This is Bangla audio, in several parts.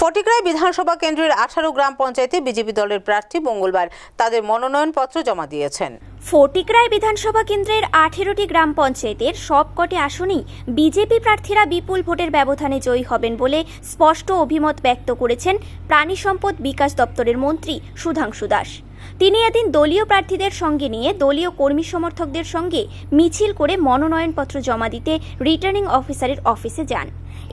ফটিকরাই বিধানসভা কেন্দ্রের আঠারো গ্রাম পঞ্চায়েতে বিজেপি দলের প্রার্থী মঙ্গলবার তাদের মনোনয়নপত্র জমা দিয়েছেন। ফটিকরায় বিধানসভা কেন্দ্রের আঠেরোটি গ্রাম পঞ্চায়েতের সবকটি আসনেই বিজেপি প্রার্থীরা বিপুল ভোটের ব্যবধানে জয়ী হবেন বলে স্পষ্ট অভিমত ব্যক্ত করেছেন প্রাণী সম্পদ বিকাশ দপ্তরের মন্ত্রী সুধাংশু দাস। তিনি এদিন দলীয় প্রার্থীদের সঙ্গে নিয়ে দলীয় কর্মী সমর্থকদের সঙ্গে মিছিল করে মনোনয়নপত্র জমা দিতে রিটার্নিং অফিসারের অফিসে যান।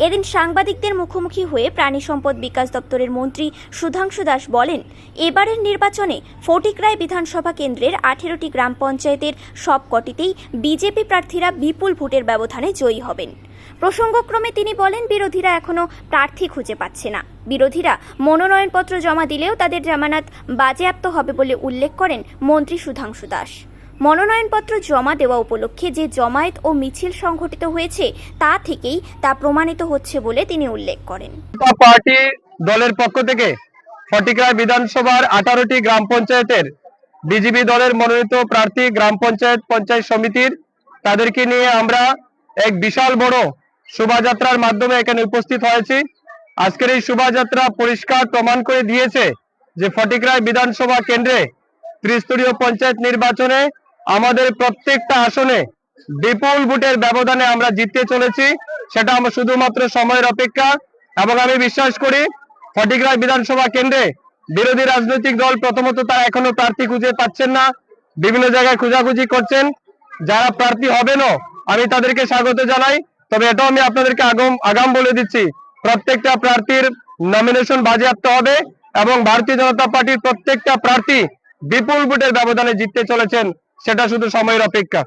এদিন সাংবাদিকদের মুখোমুখি হয়ে প্রাণী সম্পদ বিকাশ দপ্তরের মন্ত্রী সুধাংশু দাস বলেন, এবারের নির্বাচনে ফটিকরায় বিধানসভা কেন্দ্রের আঠেরোটি গ্রাম পঞ্চায়েতের সবকটিতেই বিজেপি প্রার্থীরা বিপুল ভোটের ব্যবধানে জয়ী হবেন। প্রসঙ্গক্রমে তিনি বলেন, বিরোধীরা এখনও প্রার্থী খুঁজে পাচ্ছে না। বিরোধীরা মনোনয়নপত্র জমা দিলেও তাদের জামানত বাজেয়াপ্ত হবে বলে উল্লেখ করেন মন্ত্রী সুধাংশু দাস। মনোনয়নপত্র জমা দেওয়া উপলক্ষে যে জমায়েত ও মিছিল সংঘটিত হয়েছে, তা থেকেই তা প্রমাণিত হচ্ছে বলে তিনি উল্লেখ করেন। পার্টি দলের পক্ষ থেকে ফটিকরায় বিধানসভার আঠারোটি গ্রাম পঞ্চায়েতের বিজেপি দলের মনোনীত প্রার্থী গ্রাম পঞ্চায়েত পঞ্চায়েত সমিতির তাদেরকে নিয়ে আমরা এক বিশাল বড় শোভাযাত্রার মাধ্যমে এখানে উপস্থিত হয়েছি। আজকের এই শোভাযাত্রা পরিষ্কার প্রমাণ করে দিয়েছে যে ফটিকরায় বিধানসভা কেন্দ্রে ত্রিস্তরীয় পঞ্চায়েত নির্বাচনে আমাদের প্রত্যেকটা আসনে বিপুল ভোটের ব্যবধানে আমরা জিততে চলেছি। সেটা আমরা শুধুমাত্র সময়ের অপেক্ষা এবং আমি বিশ্বাস করি ফটিকরায় বিধানসভা কেন্দ্রে বিরোধী রাজনৈতিক দল প্রথমত তারা এখনও প্রার্থী খুঁজে পাচ্ছেন না। বিভিন্ন জায়গায় খোঁজাখুঁজি করছেন। যারা প্রার্থী হবেনও আমি তাদেরকে স্বাগত জানাই। তবে এটাও আমি আপনাদেরকে আগাম আগাম বলে দিচ্ছি, প্রত্যেকটা প্রার্থীর নমিনেশন বাজেয়াপ্ত হবে এবং ভারতীয় জনতা পার্টির প্রত্যেকটা প্রার্থী বিপুল ভোটের ব্যবধানে জিততে চলেছেন, সেটা শুধু সময়ের অপেক্ষা।